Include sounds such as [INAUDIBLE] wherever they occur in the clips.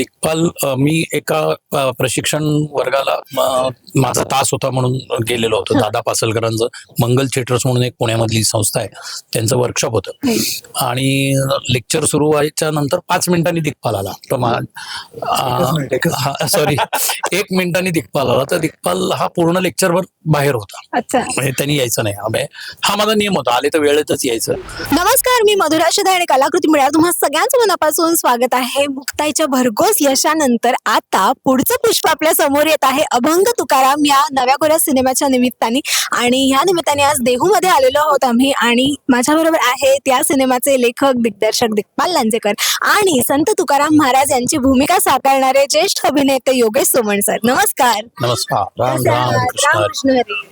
दिग्पाल मी एका प्रशिक्षण वर्गाला माझा तास होता म्हणून गेलेलो होतो. दादा पासलकरांचं मंगल थिएटर्स म्हणून एक पुण्यामधली संस्था आहे. त्यांचं वर्कशॉप होतं. आणि लेक्चर सुरू व्हायच्या नंतर पाच मिनिटांनी दिग्पाल आला. तर सॉरी एक मिनिटांनी दिग्पाल आला. तर दिग्पाल हा पूर्ण लेक्चरवर बाहेर होता. म्हणजे त्यांनी यायचं नाही. हा माझा नियम होता. आले तर वेळेतच यायचं. नमस्कार मी मधुरा आणि कलाकृती मिळा तुम्हा सगळ्यांचं मनापासून स्वागत आहे. मुक्ताईच्या भरघोस यशानंतर आता पुढचं पुष्प आपल्यासमोर येत आहे. अभंग तुकाराम या नव्या कोऱ्या सिनेमाच्या निमित्ताने. आणि या निमित्ताने आज देहूमध्ये आलेलो आहोत आम्ही. आणि माझ्या बरोबर आहे त्या सिनेमाचे लेखक दिग्दर्शक दिग्पाल लांजेकर आणि संत तुकाराम महाराज यांची भूमिका साकारणारे ज्येष्ठ अभिनेते योगेश सोमण सर. नमस्कार. नमस्कार. राम राम आहात? कृष्ण हरी.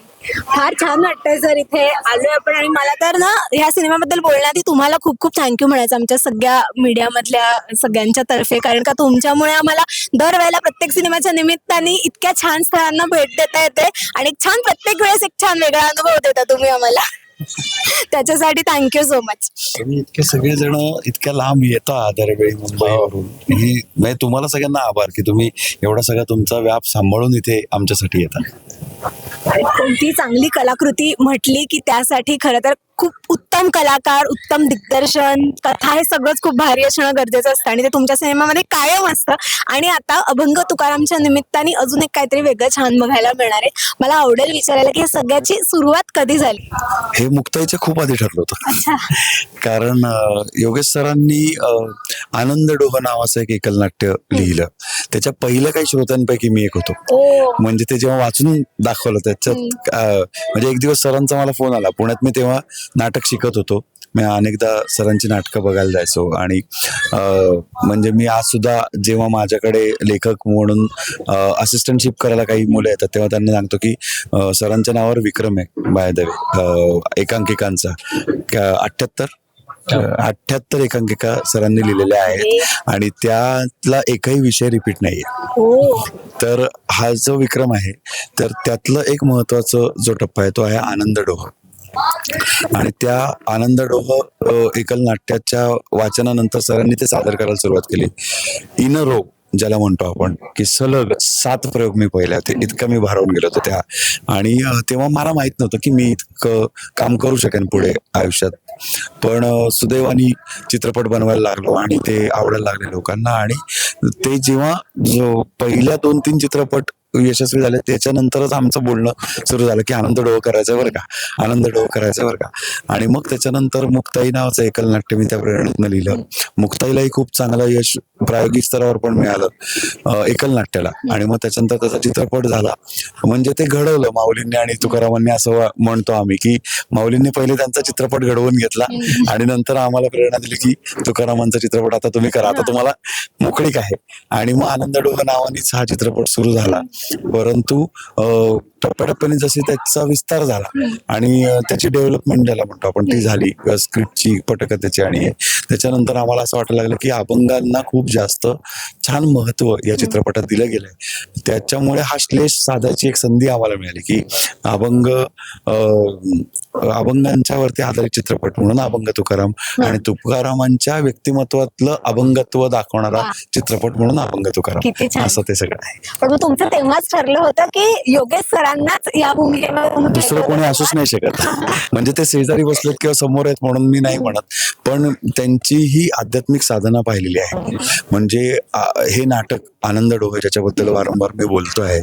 फार छान वाटतंय सर इथे आलोय आपण. आणि मला तर ना ह्या सिनेमाबद्दल बोलण्याआधी तुम्हाला खूप खूप थँक्यू म्हणायचं आमच्या सगळ्या मीडियामधल्या सगळ्यांच्या तर्फे. कारण का तुमच्यामुळे आम्हाला दरवेळेला प्रत्येक सिनेमाच्या निमित्ताने इतक्या छान स्थळांना भेट देता येते. आणि छान प्रत्येक वेळेस एक छान वेगळा अनुभव देता तुम्ही आम्हाला. त्याच्यासाठी थँक्यू सो मच तुम्ही इतके सगळेजण इतक्या लांब येता दरवेळी मुंबईवरून. ही म्हणजे तुम्हाला सगळ्यांना आभार की तुम्ही एवढा सगळा तुमचा व्याप सांभाळून इथे आमच्यासाठी येता. कोणती चांगली कलाकृती म्हटली की त्यासाठी खरं तर खूप उत्तम कलाकार उत्तम दिग्दर्शन कथा हे सगळंच खूप भारी असणं गरजेचं असतं आणि ते तुमच्या सिनेमामध्ये कायम असतं. आणि आता अभंग तुकारामच्या निमित्ताने अजून एक काहीतरी वेगळं छान बघायला मिळणार आहे. मला आवडेल विचारायला की सगळ्याची सुरुवात कधी झाली? हे मुक्ताईच्या खूप आधी ठरलं होतं. कारण योगेश सरांनी आनंद डोह नावाचं एक एकलनाट्य लिहिलं. त्याच्या पहिल्या काही श्रोत्यांपैकी मी एक होतो. म्हणजे ते जेव्हा वाचून दाखवलं त्याच्यात म्हणजे एक दिवस सरांचा मला फोन आला. पुण्यात मी तेव्हा नाटक शिकत होतो. मी अनेकदा सरांची नाटकं बघायला जायचो आणि म्हणजे मी आज सुद्धा जेव्हा माझ्याकडे लेखक म्हणून असिस्टंटशिप करायला काही मुलं येतात तेव्हा त्यांना सांगतो की सरांच्या नावावर विक्रम आहे बाय द वे एकांकिकांचा. अठ्ठ्याहत्तर? अठ्ठ्याहत्तर एकांकिका सरांनी लिहिलेल्या आहेत आणि त्यातला एकही विषय रिपीट नाहीये. ओ तर हा जो विक्रम आहे तर त्यातलं एक महत्वाचं जो टप्पा आहे तो आहे आनंद डोह. आणि त्या आनंद डोह एकल नाट्याच्या वाचनानंतर सरांनी ते सादर करायला सुरुवात केली. इन रोग ज्याला म्हणतो आपण की सलग सात प्रयोग मी पहिले होते इतकं मी भारावून गेलो होतो त्या. आणि तेव्हा मला माहीत नव्हतं की मी इतकं काम करू शकेन पुढे आयुष्यात. पण सुदैवानी सुदैवाने चित्रपट बनवायला लागलो आणि ते आवडायला लागले लोकांना. आणि ते जेव्हा जो पहिल्या दोन तीन चित्रपट यशस्वी झाले त्याच्यानंतरच आमचं बोलणं सुरू झालं की आनंद डोह करायचं बरं का? आनंद डोह करायचं बरं का? आणि मग त्याच्यानंतर मुक्ताई नावाचं एकल नाट्य मी त्या प्रेरणेतनं लिहिलं. मुक्ताईलाही खूप चांगलं यश प्रायोगिक स्तरावर पण मिळालं एकल नाट्याला. आणि मग त्याच्यानंतर त्याचा चित्रपट झाला. म्हणजे ते घडवलं माऊलींनी आणि तुकारामांनी असं म्हणतो आम्ही की माऊलींनी पहिले त्यांचा चित्रपट घडवून घेतला आणि नंतर आम्हाला प्रेरणा दिली की तुकारामांचा चित्रपट आता तुम्ही करा. आता तुम्हाला मोकळीक आहे. आणि मग आनंद डोह नावानेच हा चित्रपट सुरू झाला. परंतु अं, टप्प्याटप्प्याने जशी त्याचा विस्तार झाला आणि त्याची डेव्हलपमेंट ज्याला म्हणतो आपण ती झाली. स्क्रिप्टची पटकथेची आणि. त्याच्यानंतर आम्हाला असं वाटायला लागलं की अभंगांना खूप जास्त छान महत्त्व या चित्रपटात दिलं गेलंय. त्याच्यामुळे हा श्लेष साधायची एक संधी आम्हाला मिळाली की अभंग अभंगांच्यावरती आधारित चित्रपट म्हणून अभंग तुकाराम आणि तुकारामांच्या व्यक्तिमत्वातलं अभंगत्व दाखवणारा. चित्रपट म्हणून अभंग तुकाराम. असं ते सगळं आहे. पण तुमचं तेव्हाच ठरलं होतं की योगेश सरांनाच या तुम्ही दुसरं कोणी असूच नाही शकत. म्हणजे ते शेजारी बसलेत किंवा समोर आहेत म्हणून मी नाही म्हणत. पण त्यांची ही आध्यात्मिक साधना पाहिलेली आहे. म्हणजे हे नाटक आनंद डोहे ज्याच्याबद्दल वारंवार मी बोलतो आहे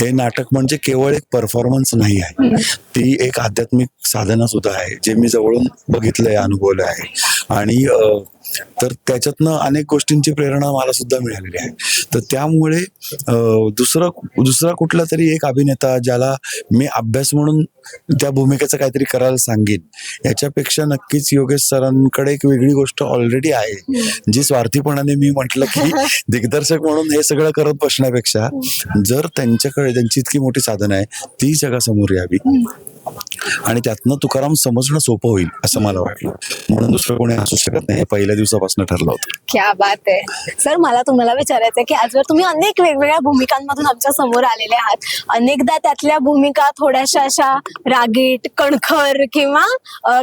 हे नाटक म्हणजे केवळ एक परफॉर्मन्स नाही आहे. ती एक आध्यात्मिक साधना सुद्धा आहे. जे मी जवळून बघितलंय अनुभवलं आहे आणि तर त्याच्यातनं अनेक गोष्टींची प्रेरणा मला सुद्धा मिळालेली आहे. तर त्यामुळे दुसरं दुसरा कुठला तरी एक अभिनेता ज्याला मी अभ्यास म्हणून त्या भूमिकेचं काहीतरी करायला सांगेन याच्यापेक्षा नक्कीच योगेश सरांकडे एक वेगळी गोष्ट ऑलरेडी आहे जी स्वार्थीपणाने मी म्हटलं की [LAUGHS] दिग्दर्शक म्हणून हे सगळं करत बसण्यापेक्षा जर त्यांच्याकडे त्यांची इतकी मोठी साधनं आहे ती जगासमोर यावी. आणि त्यातनं तुकाराम समजणं सोपं होईल असं मला वाटलं. म्हणून दुसरं कोणी असू शकत नाही हे पहिल्या दिवसापासून ठरलं होतं. क्या बात आहे. सर मला तुम्हाला विचारायचं आहे की आजवर तुम्ही अनेक वेगवेगळ्या भूमिकांमधून आमच्यासमोर आलेले आहात. अनेकदा त्यातल्या भूमिका थोड्याशा अशा रागीट कणखर किंवा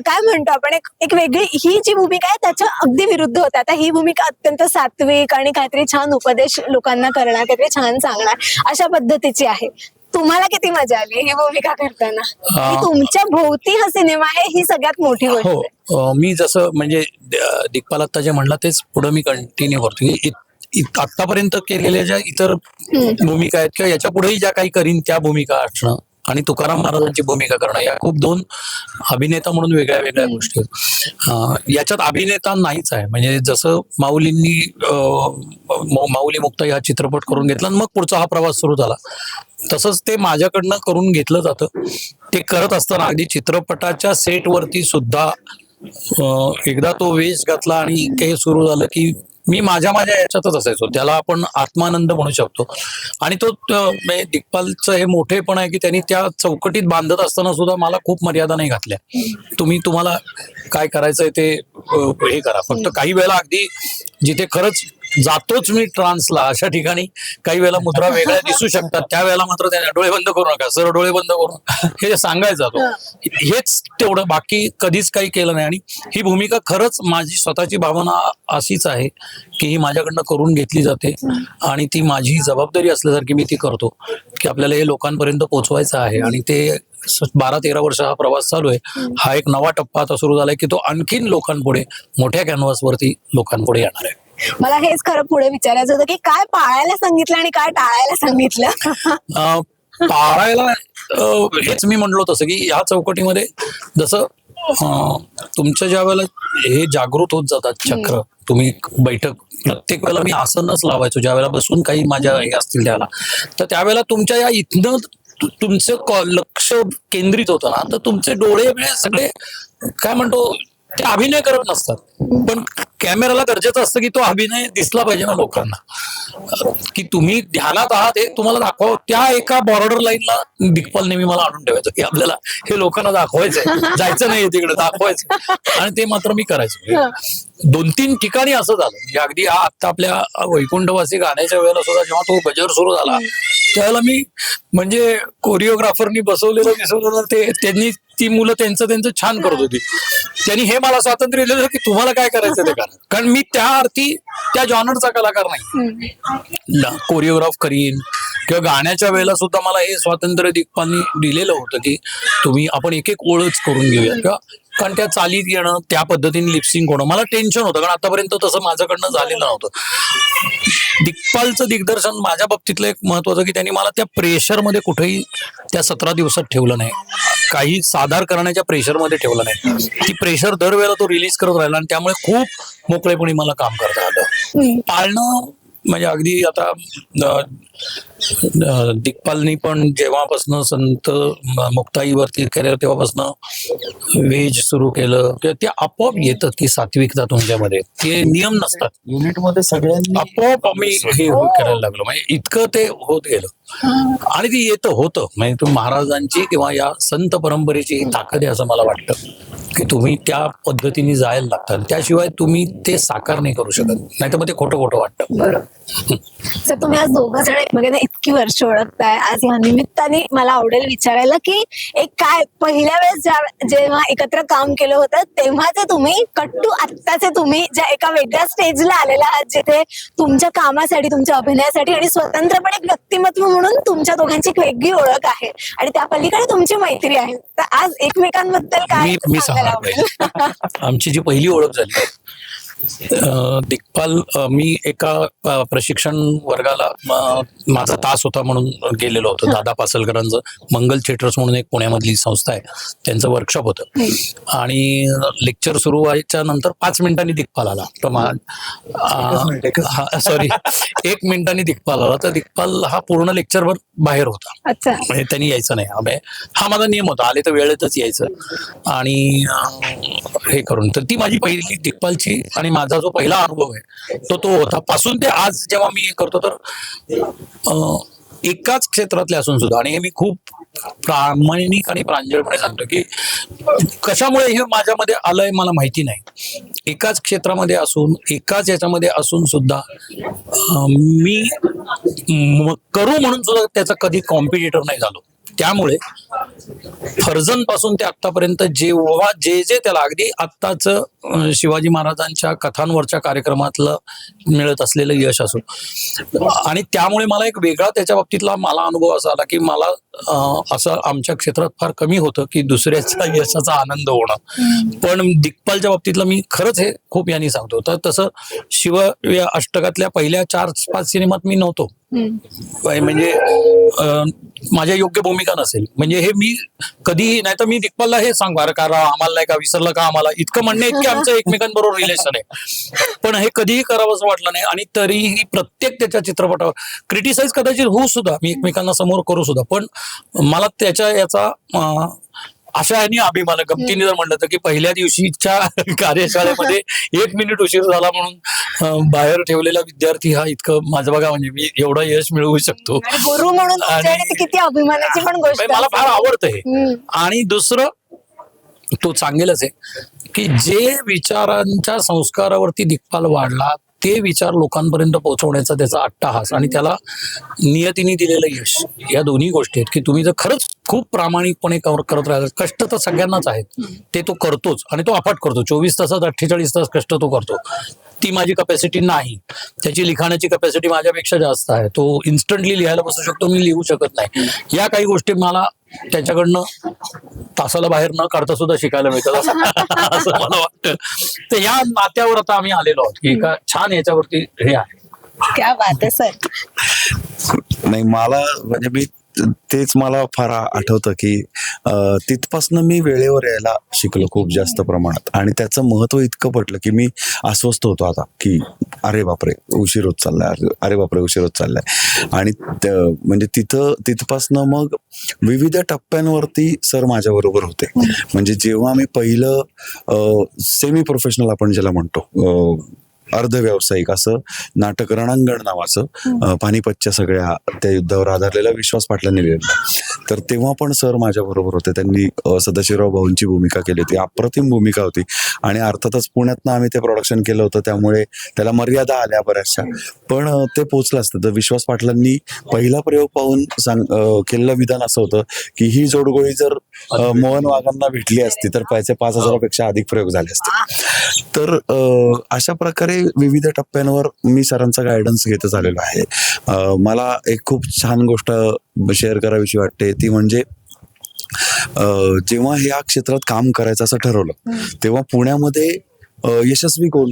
काय म्हणतो आपण एक एक वेगळी ही जी भूमिका आहे त्याच्या अगदी विरुद्ध होत्या. आता ही भूमिका अत्यंत सात्विक आणि काहीतरी छान उपदेश लोकांना करणार काहीतरी छान सांगणार अशा पद्धतीची आहे. तुम्हाला किती मजा आली ही भूमिका करताना. की तुमच्या भोवती हा सिनेमा आहे ही सगळ्यात मोठी गोष्ट हो आहे. अं, मी जसं म्हणजे द- दिग्पाल आत्ता जे म्हणला तेच पुढे मी कंटिन्यू करतो की इत- इत- आत्तापर्यंत केलेल्या ज्या इतर भूमिका आहेत किंवा याच्या पुढेही ज्या काही करीन त्या भूमिका असणं आणि तुकाराम महाराजांची भूमिका करणं या खूप दोन अभिनेता म्हणून वेगळ्या वेगळ्या गोष्टी आहेत. अं, याच्यात अभिनेता नाहीच आहे. म्हणजे जसं माऊलींनी अं, म- माऊली मुक्ता हा चित्रपट करून घेतला आणि मग पुढचा हा प्रवास सुरू झाला. तसंच ते माझ्याकडनं करून घेतलं जातं. ते करत असताना अगदी चित्रपटाच्या सेटवरती सुद्धा एकदा तो वेश घातला आणि काही सुरू झालं की मी माझ्या माझ्या याच्यातच असायचो. त्याला आपण आत्मानंद म्हणू शकतो. आणि तो म्हणजे दिग्पालचं हे मोठेपण आहे की त्यांनी त्या चौकटीत बांधत असताना सुद्धा मला खूप मर्यादा नाही घातल्या. तुम्ही तुम्हाला काय करायचंय ते हे करा. फक्त काही वेळेला अगदी जिथे खरंच जातोच मी ट्रान्सला. अशा ठिकाणी काही वेळेला मुद्रा वेगळ्या दिसू शकतात. त्यावेळेला मात्र त्याने डोळे बंद करू नका. सर डोळे बंद करून [LAUGHS] हे सांगायचं तो हेच तेवढं बाकी कधीच काही केलं नाही. आणि ही भूमिका खरंच माझी स्वतःची भावना अशीच आहे की ही माझ्याकडनं करून घेतली जाते. आणि ती माझी जबाबदारी असल्यासारखी मी ती करतो. की आपल्याला हे लोकांपर्यंत पोहोचवायचं आहे. आणि ते बारा तेरा वर्ष हा प्रवास चालू आहे. हा एक नवा टप्पा आता सुरू झालाय की तो आणखीन लोकांपुढे मोठ्या कॅनव्हासवरती लोकांपुढे येणार आहे. मला हेच खरं पुढे विचारायचं होतं की काय पाळायला सांगितलं आणि काय टाळायला सांगितलं? अं, पाळायला अं, हेच मी म्हणलो तसं की या चौकटीमध्ये जसं अं, तुमच्या ज्या वेळेला हे जागृत होत जातात चक्र तुम्ही बैठक प्रत्येक वेळेला मी आसनच लावायचो. ज्या वेळेला बसून काही माझ्या हे असतील त्याला. तर त्यावेळेला तुमच्या या इथनं तु- तुमचं कॉ- लक्ष केंद्रित होतं ना. तर तुमचे डोळे बिळे सगळे काय म्हणतो ते अभिनय करत नसतात. पण कॅमेराला गरजेचं असतं की तो अभिनय दिसला पाहिजे ना लोकांना. की तुम्ही ध्यानात आहात हे तुम्हाला दाखवा. त्या एका बॉर्डर लाईनला दिग्पाल नेहमी मला आणून ठेवायचं. की आपल्याला हे लोकांना दाखवायचंय. जायचं नाही तिकडे दाखवायचं आणि ते मात्र मी करायचो. दोन तीन ठिकाणी असं झालं. म्हणजे अगदी हा आता आपल्या वैकुंठवासी गाण्याच्या वेळेला सुद्धा जेव्हा तो गजर सुरू झाला त्यावेळेला मी म्हणजे कोरिओग्राफरनी बसवलेलं दिसवलेलं ते त्यांनी ती मुलं त्यांचं त्यांचं छान करत होती. त्यांनी हे मला स्वातंत्र्य दिलं की तुम्हाला काय करायचं ते करा. कारण मी त्या अर्थी त्या जॉनरचा कलाकार नाही. कोरिओग्राफ करीन. किंवा गाण्याच्या वेळेला सुद्धा मला हे स्वातंत्र्य दिग्पालनी दिलेलं होतं की तुम्ही आपण एक एक ओळच करून घेऊया. किंवा कारण त्या चालीत येणं त्या पद्धतीने लिपसिंग होणं मला टेन्शन होतं. कारण आतापर्यंत तसं माझ्याकडनं झालेलं नव्हतं. दिग्पालचं दिग्दर्शन माझ्या बाबतीतलं एक महत्वाचं की त्यांनी मला त्या प्रेशरमध्ये कुठेही त्या सतरा दिवसात ठेवलं नाही. काही सादर करण्याच्या प्रेशरमध्ये ठेवलं नाही. ती प्रेशर दरवेळेला तो रिलीज करत राहिला आणि त्यामुळे खूप मोकळेपणी मला काम करता आलं. पाळणं म्हणजे अगदी आता दिग्पालनी पण जेव्हापासनं संत मुक्ताईवरती केलं तेव्हापासनं वेज सुरू केलं. किंवा ते आपोआप येतं की सात्विकता तुमच्यामध्ये. ते नियम नसतात. युनिटमध्ये सगळ्यांनी आपोआप आम्ही हे हो- करायला लागलो. म्हणजे इतकं ते होत गेलं. आणि ती येतं होतं. म्हणजे तुम्ही महाराजांची किंवा या संत परंपरेची ही ताकद आहे असं मला वाटतं. की तुम्ही त्या पद्धतीने जायला लागतात त्याशिवाय तुम्ही ते साकार नाही करू शकत. नाही तर मग ते खोटं खोटं वाटतं [LAUGHS] तुम्ही आज दोघं जण एकमेकांना इतकी वर्ष ओळखताय. आज या निमित्ताने मला आवडेल विचारायला की एक काय पहिल्या वेळेस जेव्हा एकत्र काम केलं होतं तेव्हाचे तुम्ही कट्टू आत्ताचे तुम्ही ज्या एका वेगळ्या स्टेजला आलेला आहात जिथे तुमच्या कामासाठी तुमच्या अभिनयासाठी आणि स्वतंत्रपणे एक व्यक्तिमत्व म्हणून तुमच्या दोघांची एक वेगळी ओळख आहे आणि त्या पलीकडे तुमची मैत्री आहे. तर आज एकमेकांबद्दल काय आमची जी पहिली ओळख झाली दिग्पाल मी एका प्रशिक्षण वर्गाला माझा तास होता म्हणून गेलेलो होतो. दादा पासलकरांचं मंगल थिएटर्स म्हणून एक पुण्यामधली संस्था आहे. त्यांचं वर्कशॉप होतं. आणि लेक्चर सुरू व्हायच्या नंतर पाच मिनिटांनी दिग्पाल आला. तर सॉरी [LAUGHS] एक मिनिटांनी दिग्पाल आला. तर दिग्पाल हा पूर्ण लेक्चरवर बाहेर होता. अच्छा. म्हणजे त्यांनी यायचं नाही. आम्ही हा माझा नियम होता. आले तर वेळेतच यायचं. आणि अं, हे करून. तर ती माझी पहिली दिग्पालची आणि माझा जो पहिला अनुभव आहे तो तो होता. पासून ते आज जेव्हा मी हे करतो तर अं, एकाच क्षेत्रातले असून सुद्धा आणि हे मी खूप प्रामाणिक आणि प्रांजळपणे सांगतो की कशामुळे हे माझ्यामध्ये आलंय मला माहिती नाही. एकाच क्षेत्रामध्ये असून एकाच याच्यामध्ये असून सुद्धा मी करू म्हणून सुद्धा त्याचा कधी कॉम्पिटिटर नाही झालो. त्यामुळे फर्जनपासून ते आतापर्यंत जेव्हा जे जे त्याला अगदी आत्ताच शिवाजी महाराजांच्या कथांवरच्या कार्यक्रमातलं मिळत असलेलं यश असो. आणि त्यामुळे मला एक वेगळा त्याच्या बाबतीतला मला अनुभव असा आला की मला असं आमच्या क्षेत्रात फार कमी होतं की दुसऱ्याच्या [LAUGHS] यशाचा आनंद होणं. पण दिग्पालच्या बाबतीतलं मी खरंच हे खूप यांनी सांगतो. तर तसं शिव या अष्टकातल्या पहिल्या चार पाच सिनेमात मी नव्हतो. म्हणजे माझ्या योग्य भूमिका नसेल. म्हणजे हे मी कधीही नाही तर मी दिग्पालला हे सांगू अरे का राव, आम्हाला नाही का विसरलं का आम्हाला? इतकं म्हणणे इतके आमचं एकमेकांबरोबर रिलेशन आहे. पण हे कधीही करावं असं वाटलं नाही आणि तरीही प्रत्येक त्याच्या चित्रपटावर क्रिटिसाइज कदाचित होऊ सुद्धा मी एकमेकांना समोर करू सुद्धा. पण मला त्याच्या याचा अशा ह्यानी अभिमान आहे. गमतीने जर म्हणलं तर की पहिल्या दिवशीच्या [LAUGHS] कार्यशाळेमध्ये एक मिनिट उशीर झाला म्हणून बाहेर ठेवलेला विद्यार्थी हा इतकं माझं बघा म्हणजे मी एवढं यश मिळवू शकतो गुरु म्हणून किती अभिमानाची पण गोष्ट म्हणजे मला फार. आवडतं. आणि दुसरं तो सांगेलच आहे की जे विचारांच्या संस्कारावरती दिग्पाल वाढला ते विचार लोकांपर्यंत पोहोचवण्याचा त्याचा अट्टाहास आणि त्याला नियतीने दिलेलं यश या दोन्ही गोष्टी आहेत की तुम्ही जर खरंच खूप प्रामाणिकपणे कवर करत राहिला कष्ट तर सगळ्यांनाच आहेत. ते तो करतोच आणि तो अफाट करतो. चोवीस तासात अठ्ठेचाळीस तास कष्ट तो करतो. ती माझी कपॅसिटी नाही. त्याची लिखाणाची कपॅसिटी माझ्यापेक्षा जास्त आहे. तो इन्स्टंटली लिहायला बसू शकतो मी लिहू शकत नाही. या काही गोष्टी मला त्याच्याकडनं तासाला बाहेर न काढता सुद्धा शिकायला मिळतात असं असं मला वाटतं. तर या नात्यावर आता आम्ही आलेलो आहोत की एका छान याच्यावरती हे आहे. क्या बात आहे सर. नाही मला म्हणजे मी तेच मला फार आठवतं की अं, तिथपासनं मी वेळेवर यायला शिकलो खूप जास्त प्रमाणात. आणि त्याचं महत्त्व इतकं पटलं की मी अस्वस्थ होतो आता की अरे बापरे उशीर होत चाललाय अरे- बापरे उशीर होत चाललाय. आणि म्हणजे तिथं तिथपासनं मग विविध टप्प्यांवरती सर माझ्या बरोबर होते. म्हणजे जेव्हा मी पहिलं सेमी प्रोफेशनल आपण ज्याला म्हणतो अं, अर्ध व्यावसायिक असं नाटक रणांगण नावाचं पानिपतच्या सगळ्या त्या युद्धावर आधारलेला विश्वास पाटलांनी लिहिलेला. तर तेव्हा पण सर माझ्या बरोबर होते. त्यांनी सदाशिवराव भाऊंची भूमिका केली होती. अप्रतिम भूमिका होती. आणि अर्थातच पुण्यातनं आम्ही ते प्रोडक्शन केलं होतं. त्यामुळे त्याला मर्यादा आल्या बऱ्याचशा. पण ते पोचलं असतं. तर विश्वास पाटलांनी पहिला प्रयोग पाहून सांग केलेलं विधान असं होतं की ही जोडगोळी जर मोहन वाघांना भेटली असती तर पैसे पाच हजारापेक्षा अधिक प्रयोग झाले असते. तर अशा प्रकारे विविध टप्प्यांवर मी सरांचा गायडन्स घेतच आलेलो आहे. मला एक खूप छान गोष्ट शेअर करावीशी वाटते. ती म्हणजे जेव्हा ह्या क्षेत्रात काम करायचं असं ठरवलं तेव्हा पुण्यामध्ये यशस्वी कोण?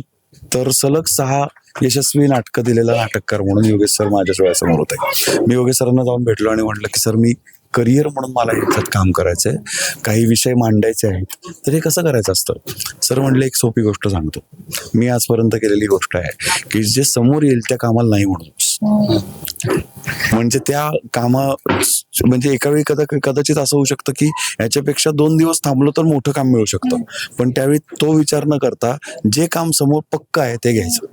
तर सलग सहा यशस्वी नाटकं दिलेला नाटककार म्हणून योगेश सर माझ्या डोळ्यासमोर होते. मी योगेश सरांना जाऊन भेटलो आणि म्हटलं की सर मी करिअर म्हणून मला याच्यात काम करायचंय. काही विषय मांडायचे आहेत तर हे कसं करायचं असतं? सर म्हणले एक सोपी गोष्ट सांगतो. मी आजपर्यंत केलेली गोष्ट आहे की जे समोर येईल त्या कामाला नाही म्हणून म्हणजे त्या कामा म्हणजे एका वेळी कदा कदाचित असं होऊ शकतं की याच्यापेक्षा दोन दिवस थांबलो तर मोठं काम मिळू शकतं. पण त्यावेळी तो विचार न करता जे काम समोर पक्क आहे ते घ्यायचं.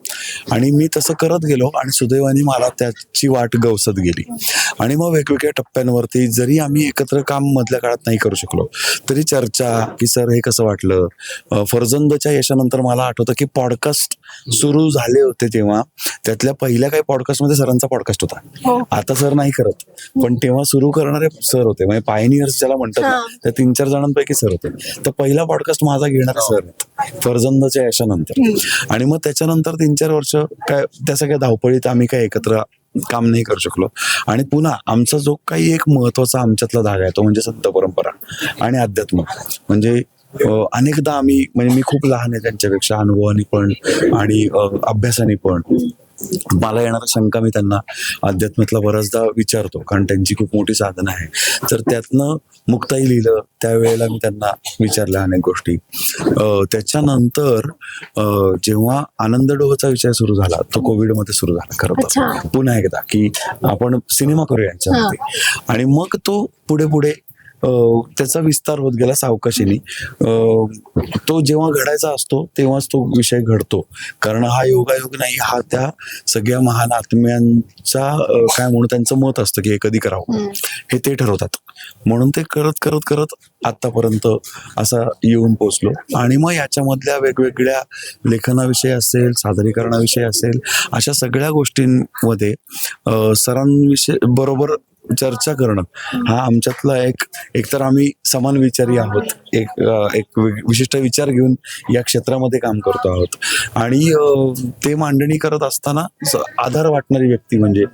आणि मी तसं करत गेलो आणि सुदैवाने मला त्याची वाट गवसत गेली. आणि मग वेगवेगळ्या टप्प्यांवरती जरी आम्ही एकत्र काम मधल्या काळात नाही करू शकलो. तरी चर्चा की सर हे कसं वाटलं? फर्जंदच्या यशानंतर मला आठवतं की पॉडकास्ट सुरू झाले होते तेव्हा. त्यातल्या पहिल्या काही पॉडकास्टमध्ये सरांचा पॉडकास्ट होता. हो. आता सर नाही करत. पण तेव्हा सुरू करणारे सर होते. म्हणजे पायनियर्स ज्याला म्हणतात हा. त्या तीन चार जणांपैकी सर होते. तर पहिला पॉडकास्ट माझा घेणारे सर आहेत. फर्जंदच्या यशानंतर. आणि मग त्याच्यानंतर तीन चार वर्ष काय त्या सगळ्या धावपळीत आम्ही काय एकत्र काम नाही करू शकलो. आणि पुन्हा आमचा जो काही एक महत्त्वाचा आमच्यातला धागा आहे तो म्हणजे संत परंपरा आणि अध्यात्म. म्हणजे अनेकदा आम्ही म्हणजे मी खूप लहान आहे त्यांच्यापेक्षा अनुभवाने पण आणि अभ्यासाने पण. मला येणारा शंका मी त्यांना अध्यात्मातला बऱ्याचदा विचारतो कारण त्यांची खूप मोठी साधनं आहे. तर त्यातनं मुक्ताई लिहिलं त्यावेळेला मी त्यांना विचारल्या अनेक गोष्टी. अं, त्याच्यानंतर अं, जेव्हा आनंद डोहचा विषय सुरू झाला तो कोविडमध्ये सुरू झाला खरं. तर. पुन्हा एकदा की आपण सिनेमा करूया याच्यामध्ये. आणि मग तो पुढे पुढे त्याचा विस्तार होत गेला सावकाशीने. तो जेव्हा घडायचा असतो तेव्हाच तो विषय घडतो. कारण हा योगायोग नाही हा त्या सगळ्या महान आत्म्यांचा काय म्हणू त्यांचं मत असतं की हे कधी करावं हे ते ठरवतात. म्हणून ते करत करत करत आतापर्यंत असा येऊन पोचलो आणि मग याच्यामधल्या वेगवेगळ्या लेखनाविषयी असेल सादरीकरणाविषयी असेल अशा सगळ्या गोष्टींमध्ये सरांविषयी बरोबर चर्चा करणं. हा आमच्यातला एक एकतर आम्ही समान विचारी आहोत. एक एक विशिष्ट विचार घेऊन या क्षेत्रामध्ये काम करतो आहोत. आणि ते मांडणी करत असताना आधार वाटणारी व्यक्ती म्हणजे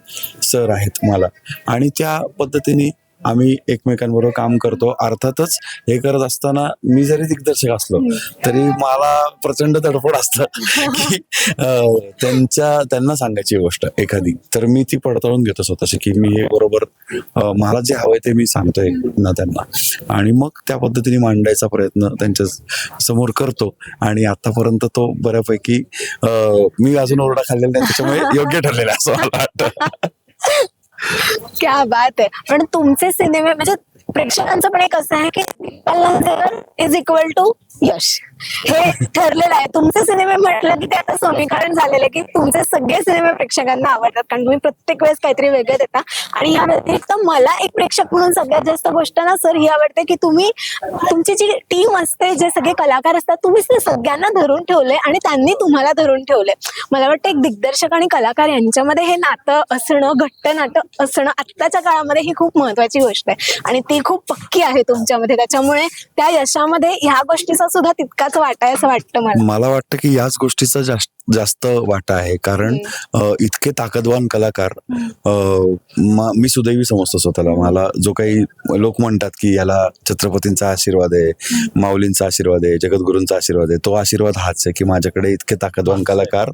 सर आहेत मला. आणि त्या पद्धतीने आम्ही एकमेकांबरोबर काम करतो. अर्थातच हे करत असताना मी जरी दिग्दर्शक असलो तरी मला प्रचंड तडफड असतं की त्यांच्या त्यांना सांगायची गोष्ट एखादी. तर मी ती पडताळून घेतो स्वतःशी की मी हे बरोबर मला जे हवंय ते मी सांगतोय ना त्यांना. आणि मग त्या पद्धतीने मांडायचा प्रयत्न त्यांच्यासमोर करतो. आणि आतापर्यंत तो बऱ्यापैकी मी अजून ओरडा खाल्लेला नाही त्याच्यामुळे योग्य ठरलेला असं मला वाटतं. [LAUGHS] क्या बात आहे पण तुमचे सिनेमे म्हणजे प्रेक्षकांचं पण एक असं आहे की इज इक्वल टू यश. हे ठरलेलं आहे. तुमचे सिनेमे म्हटलं की ते आता समीकरण झालेलं आहे की तुमचे सगळे सिनेमे प्रेक्षकांना आवडतात. कारण तुम्ही प्रत्येक वेळेस काहीतरी वेगळे देता. आणि या व्यतिरिक्त मला एक प्रेक्षक म्हणून सगळ्यात जास्त गोष्ट ना सर ही आवडते की तुम्ही तुमची जी टीम असते जे सगळे कलाकार असतात तुम्ही ते सगळ्यांना धरून ठेवले आणि त्यांनी तुम्हाला धरून ठेवले. मला वाटतं एक दिग्दर्शक आणि कलाकार यांच्यामध्ये हे नातं असणं घट्ट नातं असणं आत्ताच्या काळामध्ये ही खूप महत्वाची गोष्ट आहे. आणि ती खूप पक्की आहे तुमच्यामध्ये. त्याच्यामुळे त्या यशामध्ये ह्या गोष्टीचा सुद्धा तितकाच वाटायचं असं वाटतं मला. मला वाटतं की याच गोष्टीचा जास्त जास्त वाटा आहे. कारण इतके ताकदवान कलाकार म- सुदैवी समजतो स्वतःला. मला जो काही लोक म्हणतात की याला छत्रपतींचा आशीर्वाद आहे माऊलींचा आशीर्वाद आहे जगद्गुरूंचा आशीर्वाद आहे तो आशीर्वाद हाच आहे की माझ्याकडे इतके ताकदवान कलाकार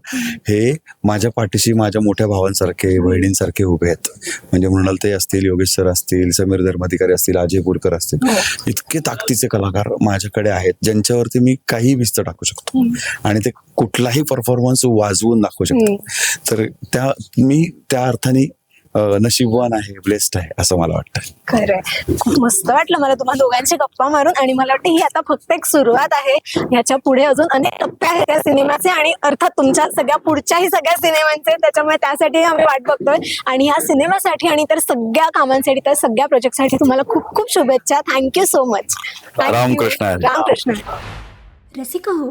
हे माझ्या पाठीशी माझ्या मोठ्या भावांसारखे बहिणींसारखे उभे आहेत. म्हणजे मृणाल ते असतील योगेश सर असतील समीर धर्माधिकारी असतील अजय पुरकर असतील. इतके ताकदीचे कलाकार माझ्याकडे आहेत ज्यांच्यावरती मी काही भिस्त टाकू शकतो. आणि ते कुठलाही परफॉर्मन्स वाजवून दाखवू शकतो. तर त्या मी त्या अर्थाने नशीबवान आहे ब्लेस्ड आहे असं मला वाटतं. खरंय. खूप मस्त वाटलं मला तुम्हा दोघांची गप्पा मारून आणि मला वाटतं ही आता फक्त एक सुरुवात आहे. ह्याच्या पुढे अजून अनेक टप्पे आहेत त्या सिनेमाचे आणि अर्थात तुमच्या सगळ्या पुढच्याही सगळ्या सिनेमांचे त्याच्यामुळे त्यासाठी आम्ही वाट बघतोय. आणि या सिनेमासाठी आणि तर सगळ्या कामांसाठी तर सगळ्या प्रोजेक्टसाठी तुम्हाला खूप खूप शुभेच्छा. Thank you so much Ramakrishna. Ramakrishna. Rasika हो